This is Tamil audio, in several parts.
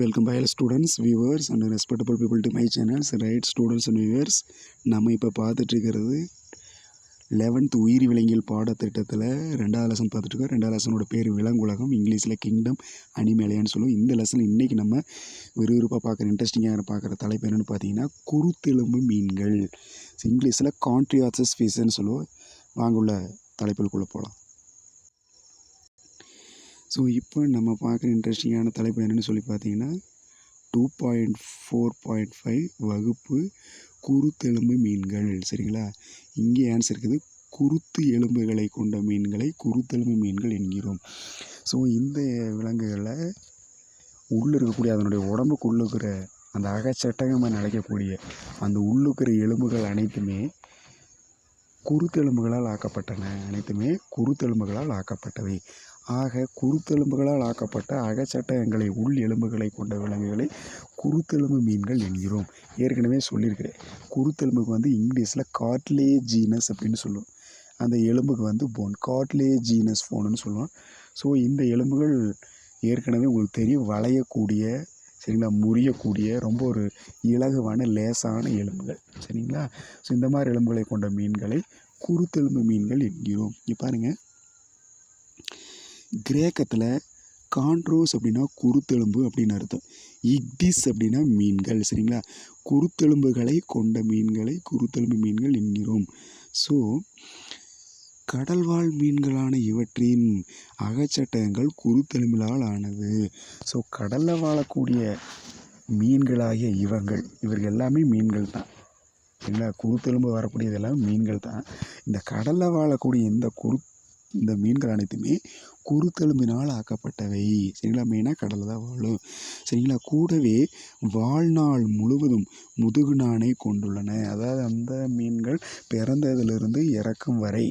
Welcome by students viewers and respectable people to my channels right students and viewers நம்ம இப்போ பார்த்துட்ருக்கிறது லெவன்த் உயிரி விலங்கியல் பாடத்திட்டத்தில் ரெண்டாவது லெசன் பார்த்துட்ருக்கோம் ரெண்டாவது லெசனோட பேர் விலங்குலகம் இங்கிலீஷில் கிங்டம் அனிமேலையான்னு சொல்லுவோம். இந்த லெசன் இன்றைக்கி நம்ம விறுவிறுப்பாக பார்க்குற இன்ட்ரெஸ்டிங்காக பார்க்குற தலைப்பு என்னென்னு பார்த்தீங்கன்னா குருத்தெலும்பு மீன்கள். இங்கிலீஷில் கான்ட்ரியாசஸ் ஃபிஷ்ன்னு சொல்லுவோம். வாங்க உள்ள தலைப்புகளுக்குள்ளே போகலாம் ஸோ இப்போ நம்ம பார்க்குற இன்ட்ரெஸ்டிங்கான தலைப்பு என்னென்னு சொல்லி பார்த்தீங்கன்னா two point four point five வகுப்பு குருத்தெலும்பு மீன்கள். சரிங்களா? இங்கே ஆன்சர் இருக்குது குருத்து எலும்புகளை கொண்ட மீன்களை குருத்தெலும்பு மீன்கள் என்கிறோம். ஸோ இந்த விலங்குகளில் உள்ளே இருக்கக்கூடிய அதனுடைய உடம்புக்குள்ள இருக்கிற அந்த அகச்சட்டகமாக நினைக்கக்கூடிய அந்த உள்ளுக்கிற எலும்புகள் அனைத்துமே குருத்தெலும்புகளால் ஆக்கப்பட்டன. அனைத்துமே குருத்தெலும்புகளால் ஆக்கப்பட்டவை. ஆக குருத்தெலும்புகளால் ஆக்கப்பட்ட அகச்சட்டகங்களை உள் எலும்புகளை கொண்ட விலங்குகளை குருத்தெலும்பு மீன்கள் என்கிறோம். ஏற்கனவே சொல்லியிருக்கிறேன். குருத்தெலும்புக்கு வந்து இங்கிலீஷில் காட்லே ஜீனஸ் அப்படின்னு சொல்லுவோம். அந்த எலும்புக்கு வந்து போன் காட்லே ஜீனஸ் சொல்லுவோம். ஸோ இந்த எலும்புகள் ஏற்கனவே உங்களுக்கு தெரியும். வளையக்கூடிய சரிங்களா முறியக்கூடிய ரொம்ப ஒரு இலகுவான லேசான எலும்புகள் சரிங்களா? ஸோ இந்த மாதிரி எலும்புகளை கொண்ட மீன்களை குருத்தெலும்பு மீன்கள் என்கிறோம். இங்கே பாருங்கள் கிரேக்கத்தில் கான்ட்ரோஸ் அப்படின்னா குருத்தெலும்பு அப்படின்னு அர்த்தம். இக்டிஸ் அப்படின்னா மீன்கள் சரிங்களா? குருத்தெலும்புகளை கொண்ட மீன்களை குருத்தெலும்பு மீன்கள் என்கிறோம். ஸோ கடல்வாழ் மீன்களான இவற்றின் அகச்சட்டங்கள் குருத்தெலும்பிலால் ஆனது. ஸோ கடலில் வாழக்கூடிய மீன்களாகிய இவங்கள் இவர்கள் எல்லாமே மீன்கள் தான். இல்லை குருத்தெலும்பு வரக்கூடியது எல்லாமே மீன்கள் தான். இந்த கடலில் வாழக்கூடிய இந்த குரு இந்த மீன்கள் அனைத்துமே குருத்தெலும்பினால் ஆக்கப்பட்டவை. சரிங்களா? மெயினாக கடலில் தான் வாழும். சரிங்களா? கூடவே வாழ்நாள் முழுவதும் முதுகு நாணை கொண்டுள்ளன. அதாவது அந்த மீன்கள் பிறந்ததிலிருந்து இறக்கும் வரை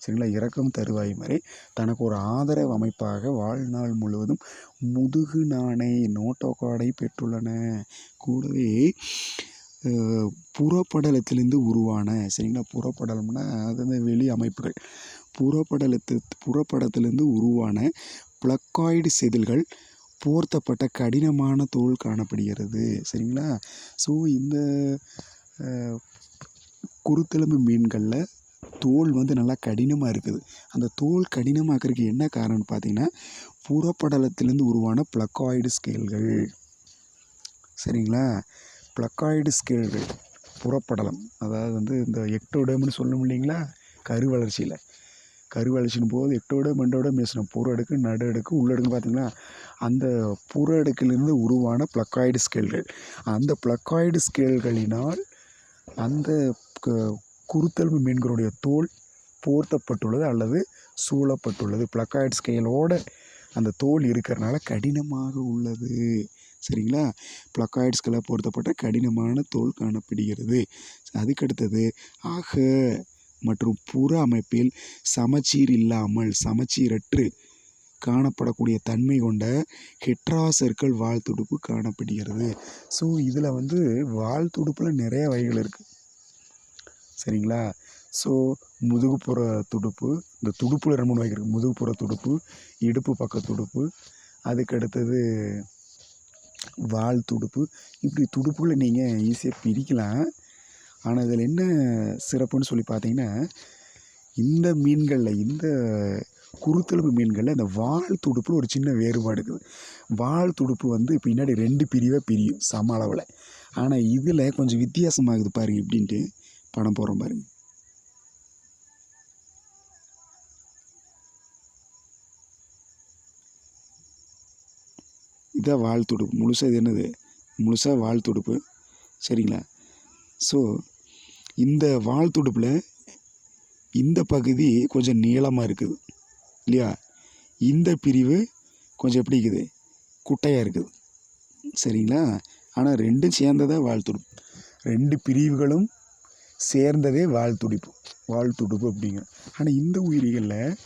சரிங்களா? இறக்கும் தருவாய் வரை தனக்கு ஒரு ஆதரவு அமைப்பாக வாழ்நாள் முழுவதும் முதுகு நாணை நோட்டோகாடை பெற்றுள்ளன. கூடவே புறப்படலத்திலிருந்து உருவான சரிங்களா? புறப்படலம்னா அது அந்த வெளி அமைப்புகள். புறப்படலத்து புறப்படத்திலிருந்து உருவான பிளக்காய்டு செதில்கள் போர்த்தப்பட்ட கடினமான தோல் காணப்படுகிறது. சரிங்களா? ஸோ இந்த குருத்தெலும்பு மீன்களில் தோல் வந்து நல்லா கடினமாக இருக்குது. அந்த தோல் கடினமாக்கிறதுக்கு என்ன காரணம்னு பார்த்தீங்கன்னா புறப்படலத்திலேருந்து உருவான பிளக்காய்டு ஸ்கேல்கள் சரிங்களா? பிளக்காய்டு ஸ்கேல்கள் புறப்படலம். அதாவது வந்து இந்த எக்டோடம்னு சொல்லணும் இல்லைங்களா? கரு வளர்ச்சியில் கரு வளர்ச்சியின் போது எட்டோட மெண்டோட பேசணும் புற அடுக்கு நடு அடுக்கு உள்ளடுக்கு பார்த்தீங்கன்னா அந்த புற அடுக்கிலிருந்து உருவான பிளக்காய்டு ஸ்கேல்கள் அந்த பிளக்காய்டு ஸ்கேல்களினால் அந்த குருத்தெலும்பு மீன்களுடைய தோல் போர்த்தப்பட்டுள்ளது அல்லது சூழப்பட்டுள்ளது. பிளக்காய்டு ஸ்கேலோட அந்த தோல் இருக்கிறனால கடினமாக உள்ளது. சரிங்களா? பிளக்காய்ட்ஸ்களை பொருத்தப்பட்ட கடினமான தோல் காணப்படுகிறது. அதுக்கடுத்தது ஆக மற்றும் புற அமைப்பில் சமச்சீர் இல்லாமல் சமச்சீரற்று காணப்படக்கூடிய தன்மை கொண்ட ஹெட்ராசர்கள் வால் துடுப்பு காணப்படுகிறது. ஸோ இதில் வந்து வால் துடுப்பில் நிறைய வகைகள் இருக்குது சரிங்களா? ஸோ முதுகுப்புற துடுப்பு இந்த துடுப்பில் ரெண்டு மூணு வகை இருக்குது முதுகுப்புற துடுப்பு இடுப்பு பக்க துடுப்பு அதுக்கு அடுத்தது வால் துடுப்பு. இப்படி துடுப்புகளை நீங்கள் ஈஸியாக பிரிக்கலாம். ஆனால் இதில் என்ன சிறப்புன்னு சொல்லி பார்த்தீங்கன்னா இந்த மீன்களில் இந்த குருத்தெலும்பு மீன்களில் இந்த வால் துடுப்பில் ஒரு சின்ன வேறுபாடு இருக்குது. வால் துடுப்பு வந்து பின்னாடி ரெண்டு பிரிவாக பிரியும் சம அளவில். ஆனால் இதில் கொஞ்சம் வித்தியாசமாகுது பாருங்க இப்படின்ட்டு படம் போகிறோம் பாருங்க. இதான் வால் துடுப்பு. முழுசாக இது என்னது? முழுசாக வால் துடுப்பு. சரிங்களா? ஸோ இந்த வால் துடுப்பில் இந்த பகுதி கொஞ்சம் நீளமாக இருக்குது இல்லையா? இந்த பிரிவு கொஞ்சம் எப்படி இருக்குது? குட்டையாக இருக்குது. சரிங்களா? ஆனால் ரெண்டும் சேர்ந்ததே வால் துடுப்பு ரெண்டு பிரிவுகளும் சேர்ந்ததே வால் துடிப்பு வால் துடுப்பு அப்படிங்கிற ஆனால் இந்த உயிரிகளில்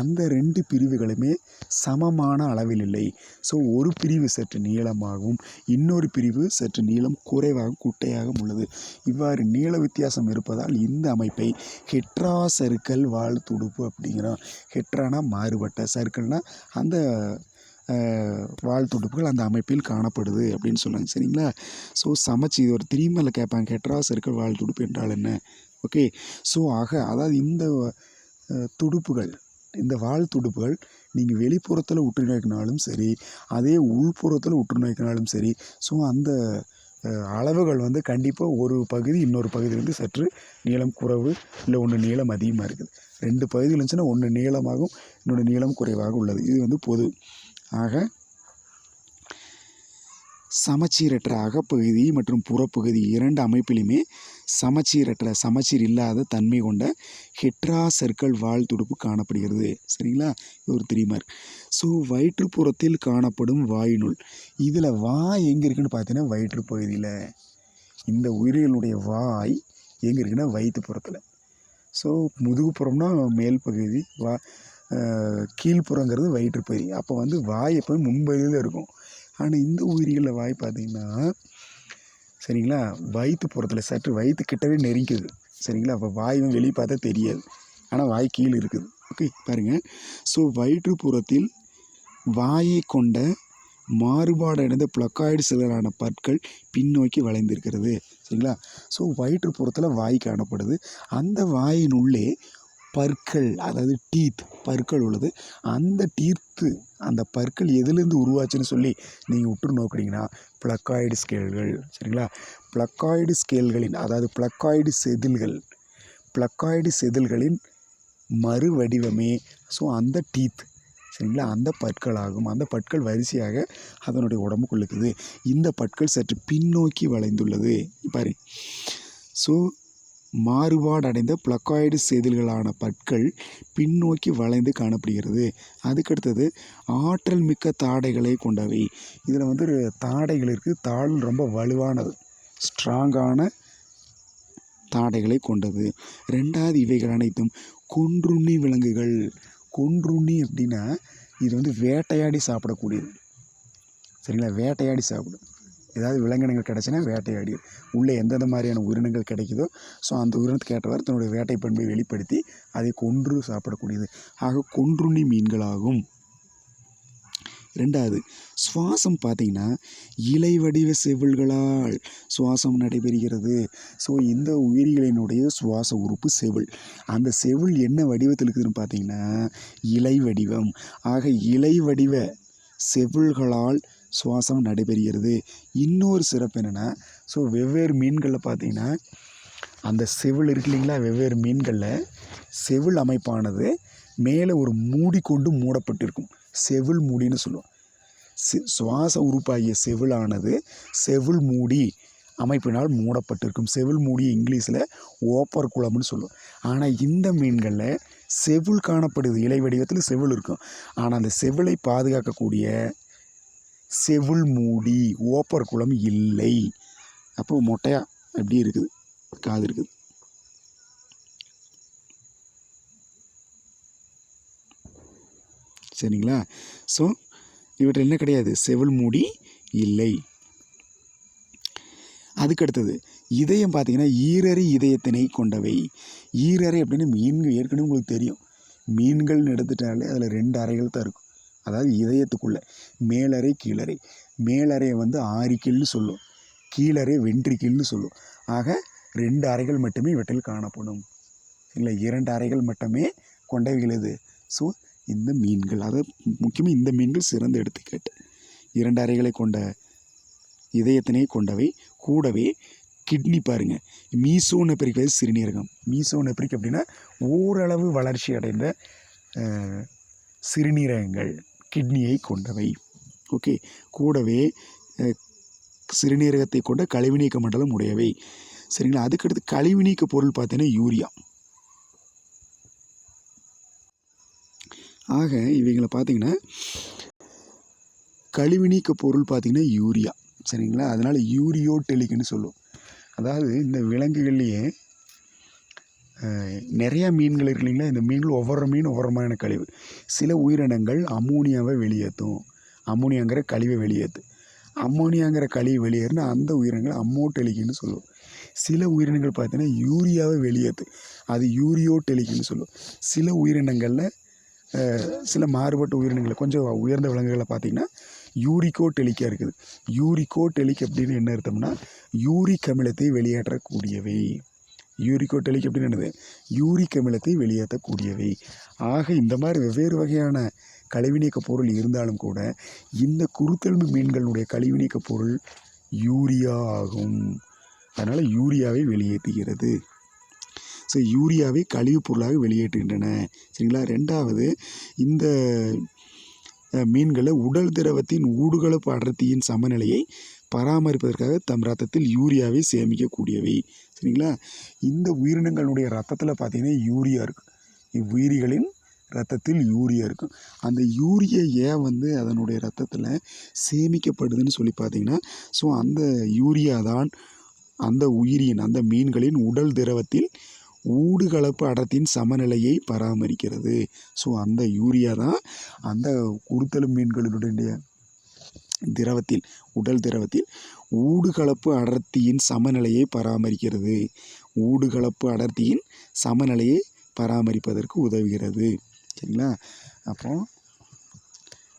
அந்த ரெண்டு பிரிவுகளுமே சமமான அளவில் இல்லை ஸோ ஒரு பிரிவு சற்று நீளமாகவும் இன்னொரு பிரிவு சற்று நீளம் குறைவாகவும் குட்டையாகவும் உள்ளது. இவ்வாறு நீள வித்தியாசம் இருப்பதால் இந்த அமைப்பை ஹெட்ரா சர்க்கிள் வாழ் துடுப்பு அப்படிங்கிறோம். ஹெட்ரானா மாறுபட்ட சர்க்கிள்னா அந்த வாழ் துடுப்புகள் அந்த அமைப்பில் காணப்படுது அப்படின்னு சொல்லுவாங்க. சரிங்களா? ஸோ சமைச்சு இது ஒரு திரும்பல கேட்பாங்க. ஹெட்ரா சர்க்கிள் வாழ் துடுப்பு என்றால் என்ன? ஓகே ஸோ ஆக அதாவது இந்த துடுப்புகள் இந்த வால் துடுப்புகள் நீங்கள் வெளிப்புறத்தில் உற்று நோக்கினாலும் சரி அதே உள்புறத்தில் உற்று நோக்கினாலும் சரி ஸோ அந்த அளவுகள் வந்து கண்டிப்பாக ஒரு பகுதி இன்னொரு பகுதி வந்து சற்று நீளம் குறைவு இல்லை ஒன்று நீளம் அதிகமாக இருக்குது. ரெண்டு பகுதி இருந்துச்சுன்னா ஒன்று நீளமாகவும் இன்னொன்று நீளம் குறைவாக உள்ளது. இது வந்து பொது. ஆக சமச்சீரற்ற அகப்பகுதி மற்றும் புறப்பகுதி இரண்டு அமைப்பிலுமே சமச்சீரற்ற சமச்சீர் இல்லாத தன்மை கொண்ட ஹெட்ரா சர்க்கிள் வால் துடுப்பு காணப்படுகிறது. சரிங்களா? ஒரு த்ரீ மார்க் ஸோ வயிற்றுப்புறத்தில் காணப்படும் வாயினுள் இதில் வாய் எங்கே இருக்குன்னு பார்த்தீங்கன்னா வயிற்றுப்பகுதியில் இந்த உயிரிகளுடைய வாய் எங்கே இருக்குன்னா வயிற்றுப்புறத்தில் ஸோ முதுகுப்புறம்னா மேல் பகுதி வா கீழ்ப்புறங்கிறது வயிற்றுப்பகுதி அப்போ வந்து வாய் எப்போவும் முன்பகுதியில் இருக்கும். ஆனால் இந்த உயிரிகளில் வாய் பார்த்தீங்கன்னா சரிங்களா? வயிற்று புறத்தில் சற்று வயிற்று கிட்டவே நெருங்கிக்குது சரிங்களா? அப்போ வாயும் வெளியே பார்த்தா தெரியாது. ஆனால் வாய் கீழே இருக்குது. ஓகே பாருங்கள் ஸோ வயிற்றுப்புறத்தில் வாயை கொண்ட மாறுபாடடைந்த பிளக்காய்டு சிலரான பற்கள் பின்னோக்கி வளைந்திருக்கிறது. சரிங்களா? ஸோ வயிற்றுப்புறத்தில் வாய் காணப்படுது. அந்த வாயின் உள்ளே பற்கள் அதாவது டீத் பற்கள் உள்ளது. அந்த டீத்து அந்த பற்கள் எதுலேருந்து உருவாச்சுன்னு சொல்லி நீங்கள் உற்று நோக்குனீங்கன்னா பிளக்காய்டு ஸ்கேல்கள் சரிங்களா? பிளக்காய்டு ஸ்கேல்களின் அதாவது பிளக்காய்டு செதில்கள் பிளக்காய்டு செதில்களின் மறு வடிவமே ஸோ அந்த டீத் சரிங்களா? அந்த பற்கள் ஆகும் அந்த பற்கள் வரிசையாக அதனுடைய உடம்புக்குள்ளுக்குது இந்த பற்கள் சற்று பின்னோக்கி வளைந்துள்ளது. பாரு. ஸோ மாறுபாடடைந்த பிளக்காய்டு செதில்களான பற்கள் பின்னோக்கி வளைந்து காணப்படுகிறது. அதுக்கடுத்தது ஆற்றல் மிக்க தாடைகளை கொண்டவை. இதில் வந்து ஒரு தாடைகள் இருக்குது தாள் ரொம்ப வலுவானது ஸ்ட்ராங்கான தாடைகளை கொண்டது. ரெண்டாவது இவைகள் அனைத்தும் கொன்றுண்ணி விலங்குகள். கொன்றுண்ணி அப்படின்னா இது வந்து வேட்டையாடி சாப்பிடக்கூடியது. சரிங்களா? வேட்டையாடி சாப்பிடும். ஏதாவது விலங்கினங்கள் கிடைச்சின்னா வேட்டையாடி உள்ளே எந்தெந்த மாதிரியான உயிரினங்கள் கிடைக்குதோ ஸோ அந்த உயிரினத்துக்கு ஏற்றவாறு தன்னுடைய வேட்டை பண்பை வெளிப்படுத்தி அதை கொன்று சாப்பிடக்கூடியது. ஆக கொன்றுண்ணி மீன்களாகும். ரெண்டாவது சுவாசம் பார்த்தீங்கன்னா இலை வடிவ செவில்களால் சுவாசம் நடைபெறுகிறது. ஸோ இந்த உயிரிகளினுடைய சுவாச உறுப்பு செவில். அந்த செவில் என்ன வடிவத்தில் இருக்குதுன்னு பார்த்தீங்கன்னா இலை வடிவம். ஆக இலை வடிவ செவில்களால் சுவாசம் நடைபெறுகிறது. இன்னொரு சிறப்பு என்னென்னா ஸோ வெவ்வேறு மீன்களில் பார்த்தீங்கன்னா அந்த செவில் இருக்கு இல்லைங்களா? வெவ்வேறு மீன்களில் செவில் அமைப்பானது மேலே ஒரு மூடி கொண்டு மூடப்பட்டிருக்கும். செவில் மூடின்னு சொல்லுவோம். சுவாச உறுப்பாகிய செவிலானது செவில் மூடி அமைப்பினால் மூடப்பட்டிருக்கும். செவில் மூடி இங்கிலீஷில் ஓப்பர் குளம்னு சொல்லுவோம். ஆனால் இந்த மீன்களில் செவில் காணப்படுது. இலை வடிவத்தில் செவில் இருக்கும். ஆனால் அந்த செவிலை பாதுகாக்கக்கூடிய செவுள் மூடி ஓப்பர் குளம் இல்லை. அப்போ மொட்டையாக அப்படி இருக்குது? காது இருக்குது. சரிங்களா? ஸோ இவற்றில் என்ன கிடையாது? செவல் மூடி இல்லை. அதுக்கடுத்தது இதயம் பார்த்தீங்கன்னா ஈரறி இதயத்தினை கொண்டவை. ஈரறை அப்படின்னு மீன்கள் ஏற்கனவே உங்களுக்கு தெரியும். மீன்கள்னு எடுத்துட்டாலே அதில் ரெண்டு அறைகள் தான் இருக்கும். அதாவது இதயத்துக்குள்ளே. மேலறை கீழறை. மேலறையை வந்து ஆரிக்கில்னு சொல்லும். கீழறை வென்ட்ரிக்கில்னு சொல்லும். ஆக ரெண்டு அறைகள் மட்டுமே இவற்றில் காணப்படும். இல்லை இரண்டு அறைகள் மட்டுமே கொண்டவைகள் ஸோ இந்த மீன்கள். அதாவது முக்கியமாக இந்த மீன்கள் சிறந்த எடுத்துக்காட்டு. இரண்டு அறைகளை கொண்ட இதயத்தினை கொண்டவை. கூடவே கிட்னி பாருங்கள் மீசோனெப்ரிக் வந்து சிறுநீரகம். மீசோனெப்ரிக் அப்படின்னா ஓரளவு வளர்ச்சி அடைந்த சிறுநீரகங்கள். கிட்னியை கொண்டவை. ஓகே. கூடவே சிறுநீரகத்தை கொண்ட கழிவு நீக்க மண்டலம் உடையவை. சரிங்களா? அதுக்கடுத்து கழிவு நீக்க பொருள் பார்த்தீங்கன்னா யூரியா. ஆக இவைங்களை பார்த்தீங்கன்னா கழிவு நீக்க பொருள் பார்த்தீங்கன்னா யூரியா. சரிங்களா? அதனால் யூரியோ டெலிக்குன்னு சொல்லுவோம். அதாவது இந்த விலங்குகள்லேயே நிறையா மீன்கள் இருக்கு இல்லைங்களா? இந்த மீன்கள் ஒவ்வொரு மீன் ஒவ்வொரு மாதிரியான கழிவு. சில உயிரினங்கள் அம்மோனியாவை வெளியேற்றும் அம்மோனியாங்கிற கழிவை வெளியேற்று அம்மோனியாங்கிற கழிவு வெளியேறினா அந்த உயிரினங்கள் அம்மோட்டெலிக்குன்னு சொல்லுவோம். சில உயிரினங்கள் பார்த்தீங்கன்னா யூரியாவை வெளியேற்று அது யூரியோ டெலிக்குன்னு சொல்லுவோம். சில உயிரினங்களில் சில மாறுபட்ட உயிரினங்களை கொஞ்சம் உயர்ந்த விலங்குகளை பார்த்திங்கன்னா யூரிக்கோ டெலிக்கா இருக்குது. யூரிக்கோ டெலிக் அப்படின்னு என்ன அர்த்தம்னா யூரிக் அமிலத்தை வெளியேற்றக்கூடியவை. யூரிக்கோ அப்படின்னு என்னது? யூரிக் அமிலத்தை வெளியேற்றக்கூடியவை. ஆக இந்த மாதிரி வெவ்வேறு வகையான கழிவுநீக்க பொருள் இருந்தாலும் கூட இந்த குருத்தெலும்பு மீன்களுடைய கழிவுநீக்க பொருள் யூரியா ஆகும். அதனால் யூரியாவை வெளியேற்றுகிறது. ஸோ யூரியாவை கழிவுப் பொருளாக வெளியேற்றுகின்றன. சரிங்களா? ரெண்டாவது இந்த மீன்களை உடல் திரவத்தின் ஊடுகளப்பு அடர்த்தியின் சமநிலையை பராமரிப்பதற்காக தம் ரத்தத்தில் யூரியாவை சேமிக்கக்கூடியவை. சரிங்களா? இந்த உயிரினங்களுடைய ரத்தத்தில் பார்த்தீங்கன்னா யூரியா இருக்கும் இவ்வுயிரிகளின் ரத்தத்தில் யூரியா இருக்கும் அந்த யூரியா ஏன் வந்து அதனுடைய ரத்தத்தில் சேமிக்கப்படுதுன்னு சொல்லி பார்த்தீங்கன்னா ஸோ அந்த யூரியா தான் அந்த உயிரியின் அந்த மீன்களின் உடல் திரவத்தில் ஊடுகலப்பு அடர்த்தியின் சமநிலையை பராமரிக்கிறது. ஸோ அந்த யூரியா தான் அந்த குருத்தலும் மீன்களினுடைய திரவத்தில் உடல் திரவத்தில் ஊடுகலப்பு அடர்த்தியின் சமநிலையை பராமரிக்கிறது. ஊடுகலப்பு அடர்த்தியின் சமநிலையை பராமரிப்பதற்கு உதவுகிறது. சரிங்களா? அப்போ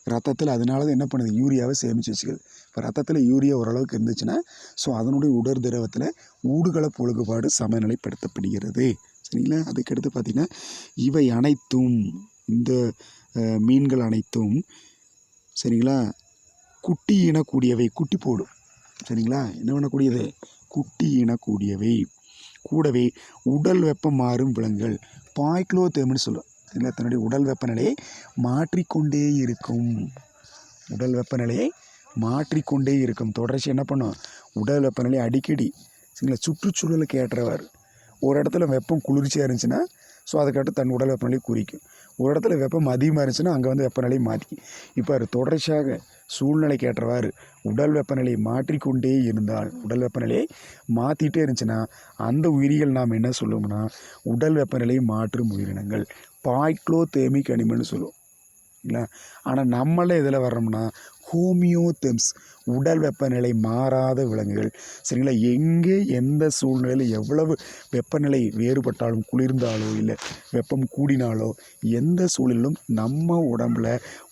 ரத்தத்தில் அதனால தான் என்ன பண்ணுது? யூரியாவை சேமித்து வச்சுக்குது. இப்போ ரத்தத்தில் யூரியா ஓரளவுக்கு இருந்துச்சுன்னா ஸோ அதனுடைய உடல் திரவத்தில் ஊடுகலப்பு ஒழுங்குபாடு சமநிலைப்படுத்தப்படுகிறது. சரிங்களா? அதுக்கடுத்து பார்த்திங்கன்னா இவை அனைத்தும் இந்த மீன்கள் அனைத்தும் சரிங்களா? குட்டி இனக்கூடியவை குட்டி போடும். சரிங்களா? என்ன பண்ணக்கூடியது? குட்டி இனக்கூடியவை. கூடவே உடல் வெப்பம் மாறும் விலங்குகள் பாய்க்ளோதேம்னு சொல்லுவோம் சரிங்களா? தன்னுடைய உடல் வெப்பநிலையை மாற்றிக்கொண்டே இருக்கும். உடல் வெப்பநிலையை மாற்றிக்கொண்டே இருக்கும். தொடர்ச்சி என்ன பண்ணும்? உடல் வெப்பநிலை அடிக்கடி சரிங்களா? சுற்றுச்சூழலுக்கு ஏற்றவர் ஒரு இடத்துல வெப்பம் குளிர்ச்சியாக இருந்துச்சுன்னா ஸோ அதுக்காட்டு தன் உடல் வெப்பநிலையை குறிக்கும். ஒரு இடத்துல வெப்பம் அதிகமாக இருந்துச்சுன்னா அங்கே வந்து வெப்பநிலை மாற்றி. இப்போ அது தொடர்ச்சியாக சூழ்நிலைக்கு ஏற்றவாறு உடல் வெப்பநிலையை மாற்றிக்கொண்டே இருந்தால் உடல் வெப்பநிலையை மாற்றிட்டே இருந்துச்சுன்னா அந்த உயிரிகள் நாம் என்ன சொல்லுவோம்னா உடல் வெப்பநிலையை மாற்றும் உயிரினங்கள். பாய்க்ளோதேமிக் அனிமல்னு சொல்லுவோம். இல்லை ஆனால் நம்மளே இதில் வர்றோம்னா ஹோமியோதெம்ஸ் உடல் வெப்பநிலை மாறாத விலங்குகள். சரிங்களா? எங்கே எந்த சூழ்நிலையில் எவ்வளவு வெப்பநிலை வேறுபட்டாலும் குளிர்ந்தாலோ இல்லை வெப்பம் கூடினாலோ எந்த சூழலிலும் நம்ம உடம்புல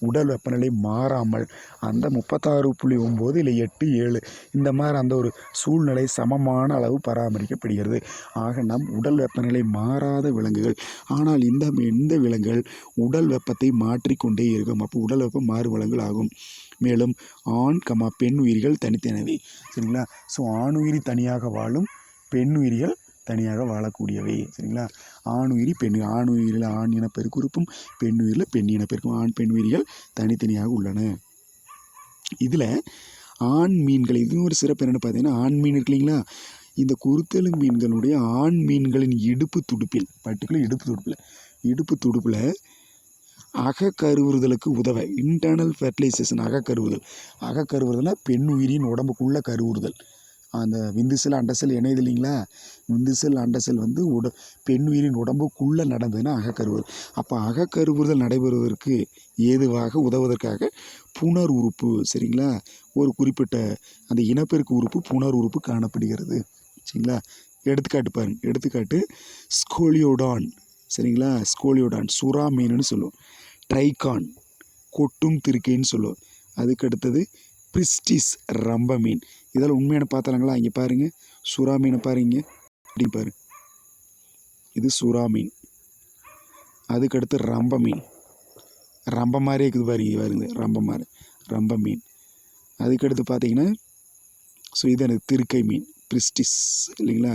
உடல் வெப்பநிலை மாறாமல் அந்த முப்பத்தாறு புள்ளி ஒம்பது இல்லை எட்டு ஏழு இந்த மாதிரி அந்த ஒரு சூழ்நிலை சமமான அளவு பராமரிக்கப்படுகிறது. ஆக நம் உடல் வெப்பநிலை மாறாத விலங்குகள். ஆனால் இந்த இந்த விலங்குகள் உடல் வெப்பத்தை மாற்றிக்கொண்டே இருக்கும். அப்போ உடல் வெப்பம் மாறு விலங்குகள் ஆகும். மேலும் ஆண் கமா பெண் உயிர்கள் தனித்தனவே. சரிங்களா? ஸோ ஆண் உயிரி தனியாக வாழும் பெண் உயிரிகள் தனியாக வாழக்கூடியவை. சரிங்களா? ஆண் உயிரி பெண் ஆண் உயிரில் ஆண் இனப்பெருக்குறுப்பும் பெண் உயிரில் பெண் இனப்பெருக்கும் ஆண் பெண் உயிரிகள் தனித்தனியாக உள்ளன. இதில் ஆண் மீன்கள் இதுவும் ஒரு சிறப்பு என்னென்னு பார்த்தீங்கன்னா ஆண் மீன் இருக்கு இல்லைங்களா? இந்த குருத்தெலு மீன்களுடைய ஆண் மீன்களின் இடுப்பு துடுப்பில் பர்டிகுலர் இடுப்பு துடுப்பில் இடுப்பு துடுப்பில் அகக்கருவுறுதலுக்கு உதவ இன்டர்னல் ஃபெர்டிலைசேஷன் அகக்கருவுதல் அகக்கருவுறுதல்னா பெண் உயிரின் உடம்புக்குள்ளே கருவுறுதல். அந்த விந்துசல் அண்டசல் இணையது இணையுது இல்லைங்களா? விந்துசல் அண்டசல் வந்து உட பெண் உயிரின் உடம்புக்குள்ளே நடந்ததுன்னா அகக்கருவுதல் அப்போ அகக்கருவுறுதல் நடைபெறுவதற்கு ஏதுவாக உதவுவதற்காக புனர் உறுப்பு சரிங்களா? ஒரு குறிப்பிட்ட அந்த இனப்பெருக்கு உறுப்பு புனர் உறுப்பு காணப்படுகிறது சரிங்களா? எடுத்துக்காட்டு பாருங்கள் எடுத்துக்காட்டு ஸ்கோலியோடான் சரிங்களா? ஸ்கோலியோடான் சுறா மீனுன்னு சொல்லுவோம். ட்ரைகான் கொட்டும் திருக்கைன்னு சொல்லுவோம். அதுக்கு அடுத்தது பிரிஸ்டிஸ் ரம்ப மீன். இதெல்லாம் உண்மையான பார்த்தாங்களா இங்கே பாருங்கள் சுறா மீனை பாருங்க. அப்படி பாரு. இது சுறா மீன். அதுக்கடுத்து ரம்ப மீன். ரம்ப மாதிரி இருக்குது பாருங்க பாருங்க. ரம்ப மாதிரி ரம்ப மீன். அதுக்கடுத்து பார்த்தீங்கன்னா ஸோ இது எனக்கு திருக்கை மீன். பிரிஸ்டிஸ் இல்லைங்களா?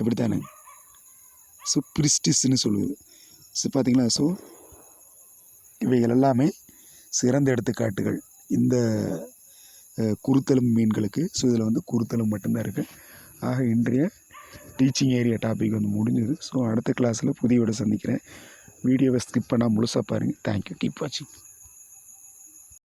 அப்படித்தானே? ஸோ பிரிஸ்டிஸ்ன்னு சொல்லுது. ஸோ பார்த்தீங்களா ஸோ இவைகள் எல்லாமே சிறந்த எடுத்துக்காட்டுகள். இந்த அஹ், குருத்தெலும்பு மீன்களுக்கு ஸோ இதில் வந்து குருத்தெலும்பு மட்டும்தான் இருக்குது ஆக இன்றைய டீச்சிங் ஏரியா டாபிக் வந்து முடிஞ்சது. ஸோ அடுத்த கிளாஸில் புதியோட சந்திக்கிறேன். வீடியோவை ஸ்கிப் பண்ணால் முழுசாக பாருங்கள் தேங்க்யூ கீப் வாட்சிங்